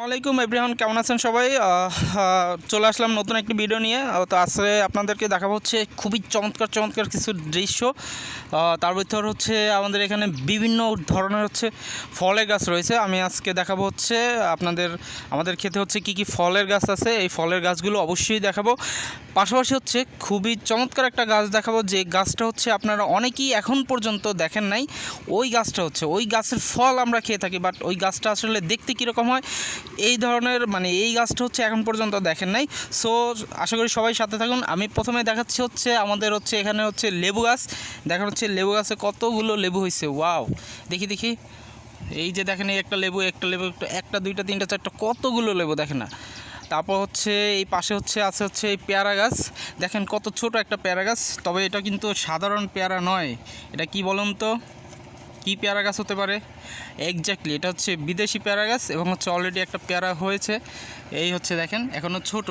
আসসালামাইকুম এভরিওয়ান, কেমন আছেন সবাই? চলে আসলাম নতুন একটি ভিডিও নিয়ে। তো আসলে আপনাদেরকে দেখাবো হচ্ছে খুবই চমৎকার চমৎকার কিছু দৃশ্য। তার ভিতর হচ্ছে আমাদের এখানে বিভিন্ন ধরনের হচ্ছে ফলের গাছ রয়েছে। আমি আজকে দেখাবো হচ্ছে আপনাদের, আমাদের খেতে হচ্ছে কি কি ফলের গাছ আছে। এই ফলের গাছগুলো অবশ্যই দেখাবো। পাশাপাশি হচ্ছে খুবই চমৎকার একটা গাছ দেখাবো, যে গাছটা হচ্ছে আপনারা অনেকেই এখন পর্যন্ত দেখেন নাই। ওই গাছটা হচ্ছে, ওই গাছের ফল আমরা খেয়ে থাকি বাট ওই গাছটা আসলে দেখতে কীরকম হয় এই ধরনের মানে এই গাছটা হচ্ছে এখন পর্যন্ত দেখেন নাই। সো আশা করি সবাই সাথে থাকুন। আমি প্রথমে দেখাচ্ছি হচ্ছে, আমাদের হচ্ছে এখানে হচ্ছে লেবু গাছ। দেখা হচ্ছে লেবু গাছে কতগুলো লেবু হয়েছে ওয়াও। দেখি দেখি। এই যে দেখেন, এই একটা লেবু একটা লেবু, একটা একটা, দুইটা, তিনটা, চারটা, কতগুলো লেবু দেখেন না। তারপর হচ্ছে, এই পাশে হচ্ছে আছে হচ্ছে এই পেয়ারা গাছ। দেখেন কত ছোট একটা পেয়ারা গাছ, তবে এটা কিন্তু সাধারণ পেয়ারা নয়। এটা কি বলুন তো? কী পেয়ারা গাছ হতে পারে? এক্স্যাক্টলি এটা হচ্ছে বিদেশি পেয়ারা গাছ এবং হচ্ছে অলরেডি একটা পেয়ারা হয়েছে। এই হচ্ছে দেখেন এখনও ছোট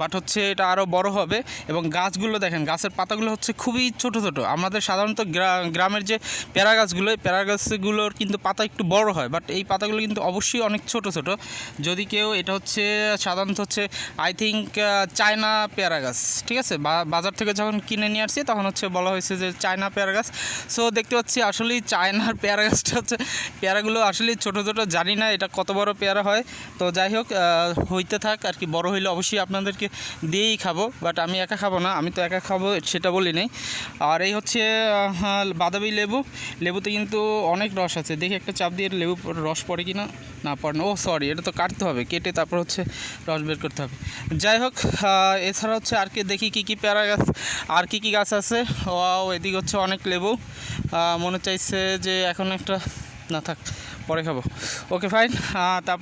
বাট হচ্ছে এটা আরও বড় হবে এবং গাছগুলো দেখেন, গাছের পাতাগুলো হচ্ছে খুবই ছোট ছোট। আমাদের সাধারণত গ্রামের যে পেয়ারা গাছগুলো পেয়ারা গাছগুলোর কিন্তু পাতা একটু বড় হয় বাট এই পাতাগুলো কিন্তু অবশ্যই অনেক ছোট ছোট। যদি কেউ এটা হচ্ছে, সাধারণত হচ্ছে আই থিঙ্ক চায়না পেয়ারা গাছ, ঠিক আছে? বাজার থেকে যখন কিনে নিয়ে আসছি তখন হচ্ছে বলা হয়েছে যে চায়না পেয়ারা গাছ। সো দেখতে পাচ্ছি আসলেই চায়নার পেয়ারা গাছটা হচ্ছে, পেয়ারাগুলো আসলেই ছোটো ছোটো, জানি না এটা কত বড় পেয়ারা হয়। তো যাই হোক হইতে থাক, আর কি বড় হইলে অবশ্যই আপনাদেরকে দিয়েই খাব বাট আমি একা খাব না, আমি তো একা খাব সেটা বলি নেই। আর এই হচ্ছে বাদামি লেবু, লেবুতে কিন্তু অনেক রস আছে। দেখি একটা চাপ দিয়ে লেবু রস পড়ে কি না না পড়ে না। ও সরি এটা তো কাটতে হবে, কেটে তারপর হচ্ছে রস বের করতে হবে। যাই হোক এছাড়া হচ্ছে আর কি দেখি কী কী পেয়ারা গাছ, আর কী কী গাছ আছে। ও এদিকে হচ্ছে অনেক লেবু। মনে চাইছে যে এখন একটা না থাক পরে খাব। ওকে ফাইন তারপর